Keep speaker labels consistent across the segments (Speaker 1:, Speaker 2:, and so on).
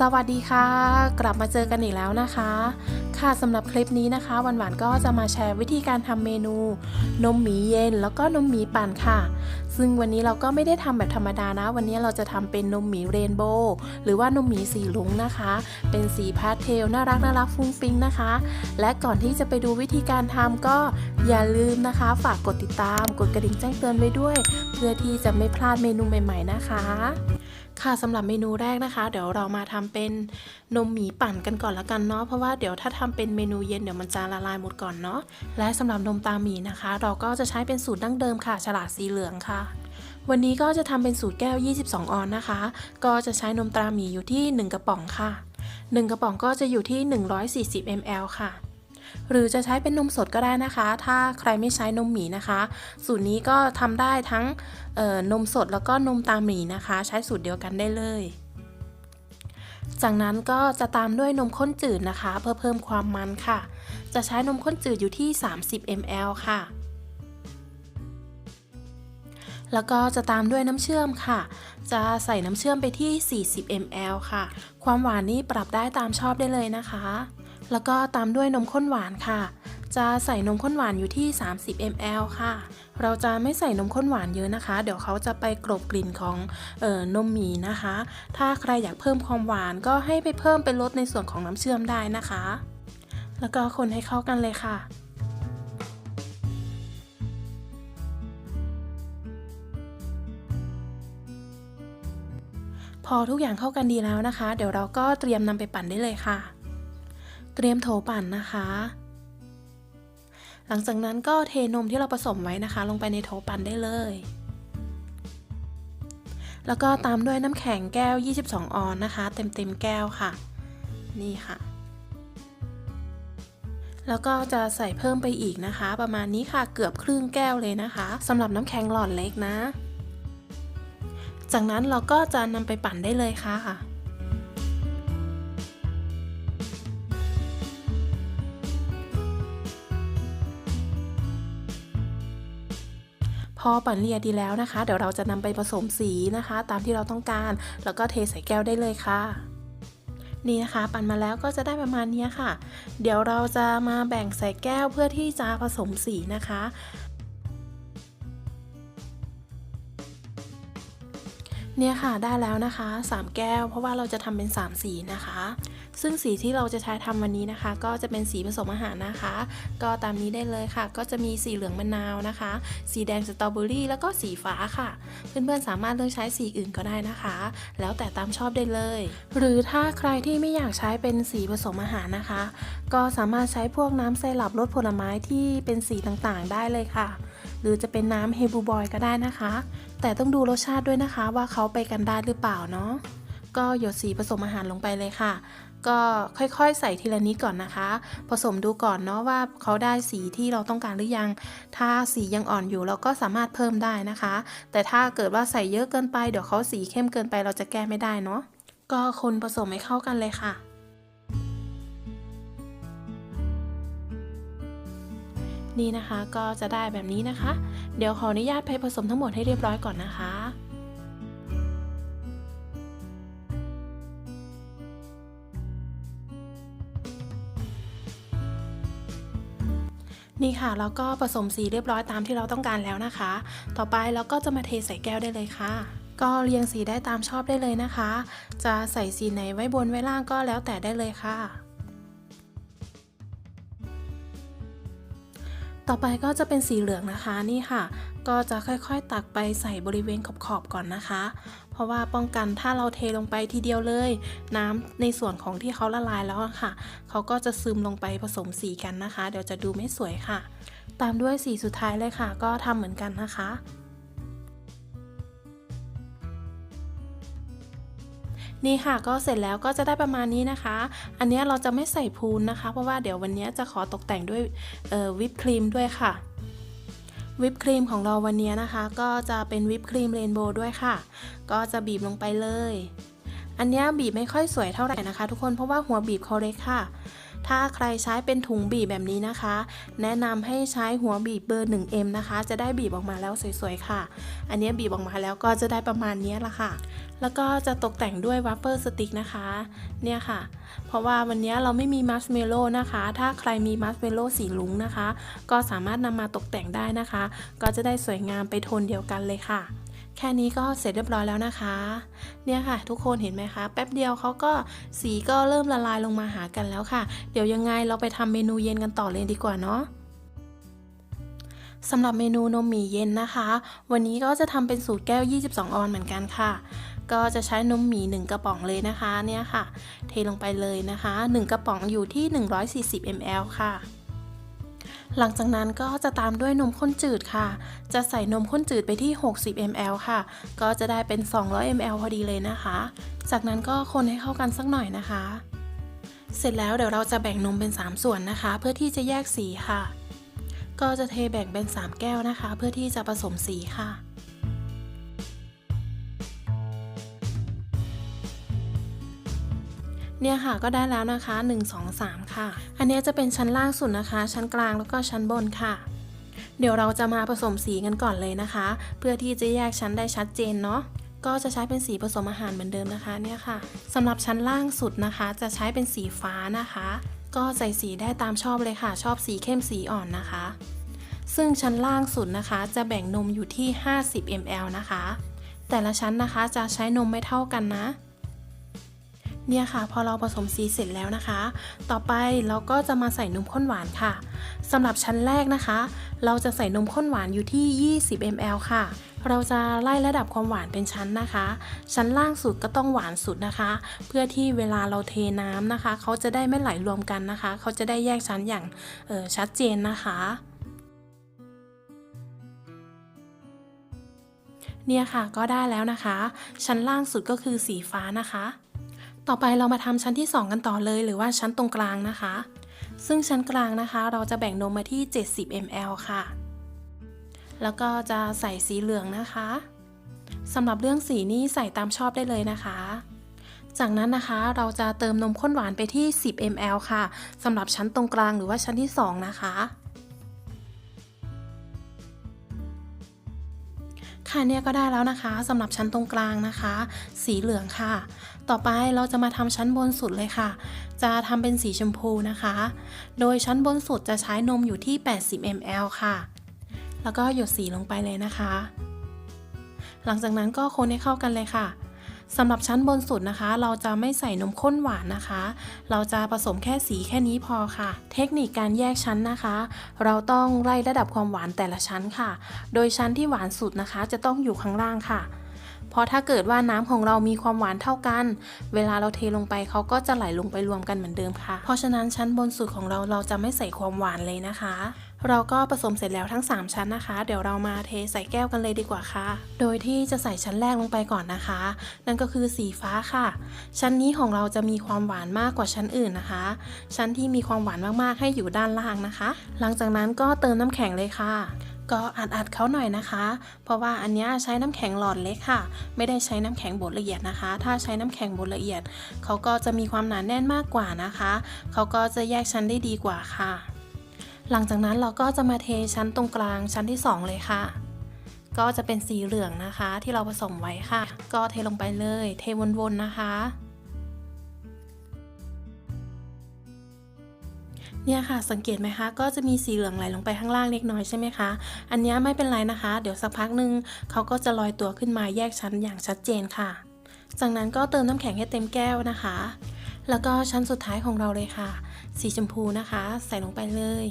Speaker 1: สวัสดีค่ะ กลับมาเจอกันอีกแล้วนะคะ ค่ะสำหรับคลิปนี้นะคะหวานๆก็จะมาแชร์วิธีการทำเมนู นมหมีเย็นแล้วก็นมหมีปั่นค่ะ ซึ่งวันนี้เราก็ไม่ได้ทำแบบธรรมดานะ วันนี้เราจะทำเป็นนมหมีเรนโบว์หรือว่านมหมีสีลุงนะคะ เป็นสีพาสเทลน่ารักน่ารักฟุ้งฟิ้งนะคะ และก่อนที่จะไปดูวิธีการทำก็อย่าลืมนะคะ ฝากกดติดตาม กดกระดิ่งแจ้งเตือนไว้ด้วย เพื่อที่จะไม่พลาดเมนูใหม่ ๆ นะคะ ค่ะสำหรับเมนูแรกนะคะ เดี๋ยวเรามาทำเป็นนมหมีปั่นกันก่อนละกันเนาะเพราะว่าเดี๋ยวถ้าทำเป็นเมนูเย็นเดี๋ยวมันจะละลายหมดก่อนเนาะและสำหรับนมตาหมีนะคะ เราก็จะใช้เป็นสูตรดั้งเดิมค่ะ ฉลากสีเหลืองค่ะ วันนี้ก็จะทำเป็นสูตรแก้ว 22 ออนนะคะ ก็จะใช้นมตราหมีอยู่ที่ 1 กระป๋องค่ะ 1 กระป๋องก็จะอยู่ที่ 140 ml ค่ะ หรือจะใช้เป็นนมสดก็ได้นะคะ ถ้าใครไม่ใช้นมหมีนะคะ สูตรนี้ก็ทำได้ทั้งนมสดแล้วก็นมตาหมีนะคะ ใช้สูตรเดียวกันได้เลยจากนั้นก็จะตามด้วยนมข้นจืดนะคะ เพื่อเพิ่มความมันค่ะ จะใช้นมข้นจืดอยู่ที่ 30 ml ค่ะ แล้วก็จะตามด้วยน้ำเชื่อมค่ะ จะใส่น้ำเชื่อมไปที่ 40 ml ค่ะ ความหวานนี่ปรับได้ตามชอบได้เลยนะคะ แล้วก็ตามด้วยนมข้นหวานค่ะ จะใส่นมข้นหวานอยู่ที่ 30 ml ค่ะ เราจะไม่ใส่นมข้นหวานเยอะนะคะ เดี๋ยวเขาจะไปกลบกลิ่นของออนมหมีนะคะ ถ้าใครอยากเพิ่มความหวานก็ให้ไปเพิ่มเป็นลดในส่วนของน้ำเชื่อมได้นะคะ แล้วก็คนให้เข้ากันเลยค่ะพอทุกอย่างเข้ากันดีแล้วนะคะ เดี๋ยวเราก็เตรียมนำไปปั่นได้เลยค่ะ เตรียมโถปั่นนะคะ หลังจากนั้นก็เทนมที่เราผสมไว้นะคะ ลงไปในโถปั่นได้เลย แล้วก็ตามด้วยน้ำแข็งแก้ว 22 ออนนะคะ เต็มเต็มๆแก้วค่ะ นี่ค่ะ แล้วก็จะใส่เพิ่มไปอีกนะคะ ประมาณนี้ค่ะเกือบครึ่งแก้วเลยนะคะสำหรับน้ำแข็งหลอดเล็กนะ จากนั้นเราก็จะนำไปปั่นได้เลยค่ะ พอปั่นเอียดดีแล้วนะคะ เดี๋ยวเราจะนำไปผสมสีนะคะ ตามที่เราต้องการ แล้วก็เทใส่แก้วได้เลยค่ะนี่นะคะ ปั่นมาแล้วก็จะได้ประมาณนี้ค่ะ เดี๋ยวเราจะมาแบ่งใส่แก้วเพื่อที่จะผสมสีนะคะ เนี่ยค่ะได้แล้วนะคะ 3 แก้ว เพราะว่าเราจะทำเป็น 3 สีนะคะ ซึ่งสีที่เราจะใช้ทำวันนี้นะคะ ก็จะเป็นสีผสมอาหารนะคะ ก็ตามนี้ได้เลยค่ะ ก็จะมีสีเหลืองมะนาวนะคะ สีแดงสตรอเบอรี่แล้วก็สีฟ้าค่ะ เพื่อนๆสามารถเลือกใช้สีอื่นก็ได้นะคะ แล้วแต่ตามชอบได้เลย หรือถ้าใครที่ไม่อยากใช้เป็นสีผสมอาหารนะคะ ก็สามารถใช้พวกน้ำไซรัปรสผลไม้ที่เป็นสีต่างๆ ได้เลยค่ะ หรือจะเป็นน้ำเฮบูบอยก็ได้นะคะ แต่ต้องดูรสชาติด้วยนะคะว่าเขาไปกันได้หรือเปล่าเนาะก็หยดสีผสมอาหารลงไปเลยค่ะ ก็ค่อยๆ ใส่ทีละนิดก่อนนะคะ ผสมดูก่อนเนาะว่าเขาได้สีที่เราต้องการหรือยัง ถ้าสียังอ่อนอยู่เราก็สามารถเพิ่มได้นะคะ แต่ถ้าเกิดว่าใส่เยอะเกินไปเดี๋ยวเขาสีเข้มเกินไปเราจะแก้ไม่ได้เนาะก็คนผสมให้เข้ากันเลยค่ะนี่นะคะก็จะได้แบบนี้นะคะ เดี๋ยวขออนุญาตไปผสมทั้งหมดให้เรียบร้อยก่อนนะคะ นี่ค่ะแล้วก็ผสมสีเรียบร้อยตามที่เราต้องการแล้วนะคะ ต่อไปเราก็จะมาเทใส่แก้วได้เลยค่ะ ก็เรียงสีได้ตามชอบได้เลยนะคะ จะใส่สีไหนไว้บนไว้ล่างก็แล้วแต่ได้เลยค่ะ ต่อไปก็จะเป็นสีเหลืองนะคะนี่ค่ะ ก็จะค่อยๆตักไปใส่บริเวณขอบๆก่อนนะคะ เพราะว่าป้องกันถ้าเราเทลงไปทีเดียวเลย น้ำในส่วนของที่เขาละลายแล้วค่ะเขาก็จะซึมลงไปผสมสีกันนะคะ เดี๋ยวจะดูไม่สวยค่ะ ตามด้วยสีสุดท้ายเลยค่ะ ก็ทำเหมือนกันนะคะ นี่ค่ะก็เสร็จแล้วก็จะได้ประมาณนี้นะคะ อันนี้เราจะไม่ใส่พูนนะคะ เพราะว่าเดี๋ยววันนี้จะขอตกแต่งด้วยวิปครีมด้วยค่ะวิปครีมของเราวันนี้นะคะ ก็จะเป็นวิปครีมเรนโบว์ด้วยค่ะ ก็จะบีบลงไปเลย อันนี้บีบไม่ค่อยสวยเท่าไหร่นะคะ ทุกคนเพราะว่าหัวบีบเขาเล็กค่ะ ถ้าใครใช้เป็นถุงบีบแบบนี้นะคะ แนะนำให้ใช้หัวบีบเบอร์ 1M นะคะ จะได้บีบออกมาแล้วสวยๆค่ะ อันนี้บีบออกมาแล้วก็จะได้ประมาณนี้ละค่ะ แล้วก็จะตกแต่งด้วยวัฟเฟิลสติ๊กนะคะ เนี่ยค่ะ เพราะว่าวันนี้เราไม่มีมัสเมลโล่นะคะ ถ้าใครมีมัสเมลโล่สีลุ้งนะคะ ก็สามารถนำมาตกแต่งได้นะคะ ก็จะได้สวยงามไปโทนเดียวกันเลยค่ะ แค่นี้ก็เสร็จเรียบร้อยแล้วนะคะ เนี่ยค่ะ ทุกคนเห็นไหมคะ แป๊บเดียวเขาก็สีก็เริ่มละลายลงมาหากันแล้วค่ะ เดี๋ยวยังไงเราไปทำเมนูเย็นกันต่อเลยดีกว่าเนาะสำหรับเมนูนมหมี่เย็นนะคะ วันนี้ก็จะทำเป็นสูตรแก้ว 22 ออนเหมือนกันค่ะ ก็จะใช้นมหมี่1กระป๋องเลยนะคะเนี่ยค่ะ เทลงไปเลยนะคะ 1 กระป๋องอยู่ที่ 140 ml ค่ะ หลังจากนั้นก็จะตามด้วยนมข้นจืดค่ะ จะใส่นมข้นจืดไปที่ 60 ml ค่ะ ก็จะได้เป็น 200 ml พอดีเลยนะคะ จากนั้นก็คนให้เข้ากันสักหน่อยนะคะ เสร็จแล้วเดี๋ยวเราจะแบ่งนมเป็น 3 ส่วนนะคะ เพื่อที่จะแยกสีค่ะ ก็จะเทแบ่งเป็น 3 แก้วนะคะ เพื่อที่จะผสมสีค่ะ เนี่ยค่ะก็ได้แล้วนะคะ 1 2 3 ค่ะ อันนี้จะเป็นชั้นล่างสุดนะคะ ชั้นกลางแล้วก็ชั้นบนค่ะเดี๋ยวเราจะมาผสมสีกันก่อนเลยนะคะ เพื่อที่จะแยกชั้นได้ชัดเจนเนาะก็จะใช้เป็นสีผสมอาหารเหมือนเดิมนะคะเนี่ยค่ะสำหรับชั้นล่างสุดนะคะ จะใช้เป็นสีฟ้านะคะ ก็ใส่สีได้ตามชอบเลยค่ะ ชอบสีเข้มสีอ่อนนะคะ ซึ่งชั้นล่างสุดนะคะ จะแบ่งนมอยู่ที่ 50 ml นะคะ แต่ละชั้นนะคะจะใช้นมไม่เท่ากันนะ เนี่ยค่ะ พอเราผสมสีเสร็จแล้วนะคะ ต่อไปเราก็จะมาใส่นมข้นหวานค่ะสำหรับชั้นแรกนะคะ เราจะใส่นมข้นหวานอยู่ที่ 20 ml ค่ะ เราจะไล่ระดับความหวานเป็นชั้นนะคะ ชั้นล่างสุดก็ต้องหวานสุดนะคะ เพื่อที่เวลาเราเทน้ำนะคะ เขาจะได้ไม่ไหลรวมกันนะคะ เขาจะได้แยกชั้นอย่างออชัดเจนนะคะเนี่ยค่ะก็ได้แล้วนะคะ ชั้นล่างสุดก็คือสีฟ้านะคะ ต่อไปเรามาทำชั้นที่ 2 กันต่อเลย หรือว่าชั้นตรงกลางนะคะ ซึ่งชั้นกลางนะคะ เราจะแบ่งนมมาที่ 70 ml ค่ะ แล้วก็จะใส่สีเหลืองนะคะสำหรับเรื่องสีนี่ใส่ตามชอบได้เลยนะคะ จากนั้นนะคะเราจะเติมนมข้นหวานไปที่ 10 ml ค่ะสำหรับชั้นตรงกลางหรือว่าชั้นที่ 2 นะคะ ค่ะเนี่ยก็ได้แล้วนะคะสำหรับชั้นตรงกลางนะคะ สีเหลืองค่ะ ต่อไปเราจะมาทำชั้นบนสุดเลยค่ะ จะทำเป็นสีชมพูนะคะ โดยชั้นบนสุดจะใช้นมอยู่ที่ 80 ml ค่ะ แล้วก็หยดสีลงไปเลยนะคะ หลังจากนั้นก็คนให้เข้ากันเลยค่ะ สำหรับชั้นบนสุดนะคะ เราจะไม่ใส่นมข้นหวานนะคะ เราจะผสมแค่สีแค่นี้พอค่ะ เทคนิคการแยกชั้นนะคะ เราต้องไล่ระดับความหวานแต่ละชั้นค่ะ โดยชั้นที่หวานสุดนะคะ จะต้องอยู่ข้างล่างค่ะเพราะถ้าเกิดว่าน้ำของเรามีความหวานเท่ากัน เวลาเราเทลงไปเขาก็จะไหลลงไปรวมกันเหมือนเดิมค่ะ เพราะฉะนั้นชั้นบนสุดของเราเราจะไม่ใส่ความหวานเลยนะคะ เราก็ผสมเสร็จแล้วทั้ง 3 ชั้นนะคะ เดี๋ยวเรามาเทใส่แก้วกันเลยดีกว่าค่ะ โดยที่จะใส่ชั้นแรกลงไปก่อนนะคะ นั่นก็คือสีฟ้าค่ะ ชั้นนี้ของเราจะมีความหวานมากกว่าชั้นอื่นนะคะ ชั้นที่มีความหวานมากๆให้อยู่ด้านล่างนะคะ หลังจากนั้นก็เติมน้ำแข็งเลยค่ะ ก็อัดอัดๆเขาหน่อยนะคะ เพราะว่าอันนี้ใช้น้ำแข็งหลอดเล็กค่ะ ไม่ได้ใช้น้ำแข็งบดละเอียดนะคะ ถ้าใช้น้ำแข็งบดละเอียดเขาก็จะมีความหนาแน่นมากกว่านะคะเขาก็จะแยกชั้นได้ดีกว่าค่ะ หลังจากนั้นเราก็จะมาเทชั้นตรงกลางชั้นที่ 2 เลยค่ะ ก็จะเป็นสีเหลืองนะคะที่เราผสมไว้ค่ะ ก็เทลงไปเลย เทวนๆนะคะเนี่ยค่ะสังเกตไหมคะก็จะมีสีเหลืองไหลลงไปข้างล่างเล็กน้อยใช่ไหมคะ อันนี้ไม่เป็นไรนะคะ เดี๋ยวสักพักหนึ่งเขาก็จะลอยตัวขึ้นมาแยกชั้นอย่างชัดเจนค่ะ จากนั้นก็เติมน้ำแข็งให้เต็มแก้วนะคะ แล้วก็ชั้นสุดท้ายของเราเลยค่ะ สีชมพูนะคะ ใส่ลงไปเลย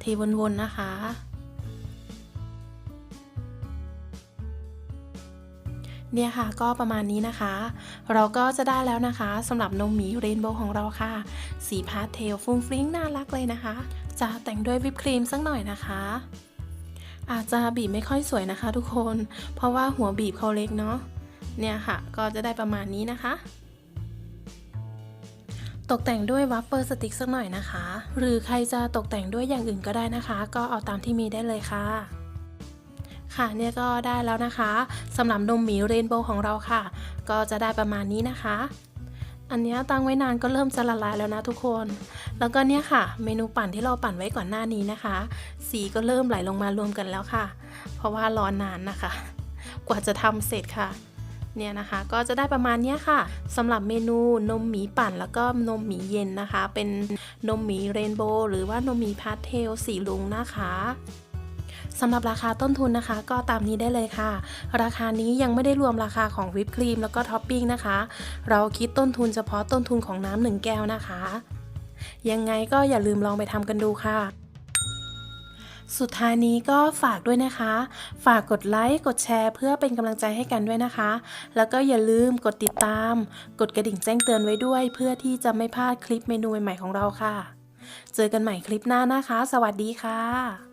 Speaker 1: เทวนๆนะคะ เนี่ยค่ะก็ประมาณนี้นะคะ เราก็จะได้แล้วนะคะสำหรับนมหมีเรนโบว์ของเราค่ะ สีพาสเทลฟุ้งฟริ้งน่ารักเลยนะคะ จะแต่งด้วยวิปครีมสักหน่อยนะคะอาจจะบีบไม่ค่อยสวยนะคะทุกคน เพราะว่าหัวบีบเขาเล็กเนาะ เนี่ยค่ะ ก็จะได้ประมาณนี้นะคะ ตกแต่งด้วยวัฟเฟิลสติกสักหน่อยนะคะ หรือใครจะตกแต่งด้วยอย่างอื่นก็ได้นะคะ ก็เอาตามที่มีได้เลยค่ะ ค่ะเนี่ยก็ได้แล้วนะคะสำหรับนมหมีเรนโบว์ของเราค่ะ ก็จะได้ประมาณนี้นะคะ อันนี้ตั้งไว้นานก็เริ่มจะละลายแล้วนะทุกคน แล้วก็เนี่ยค่ะ เมนูปั่นที่เราปั่นไว้ก่อนหน้านี้นะคะ สีก็เริ่มไหลลงมารวมกันแล้วค่ะ เพราะว่ารอนานนะคะ กว่าจะทำเสร็จค่ะ เนี่ยนะคะก็จะได้ประมาณนี้ค่ะสำหรับเมนูนมหมีปั่นแล้วก็นมหมีเย็นนะคะ เป็นนมหมีเรนโบว์หรือว่านมหมีพาสเทลสีลุงนะคะสำหรับราคาต้นทุนนะคะ ก็ตามนี้ได้เลยค่ะ ราคานี้ยังไม่ได้รวมราคาของวิปครีมแล้วก็ท็อปปิ้งนะคะ เราคิดต้นทุนเฉพาะต้นทุนของน้ำหนึ่งแก้วนะคะ ยังไงก็อย่าลืมลองไปทำกันดูค่ะ สุดท้ายนี้ก็ฝากด้วยนะคะ ฝากกดไลค์ กดแชร์เพื่อเป็นกำลังใจให้กันด้วยนะคะ แล้วก็อย่าลืมกดติดตาม กดกระดิ่งแจ้งเตือนไว้ด้วย เพื่อที่จะไม่พลาดคลิปเมนูใหม่ๆของเราค่ะ เจอกันใหม่คลิปหน้านะคะ สวัสดีค่ะ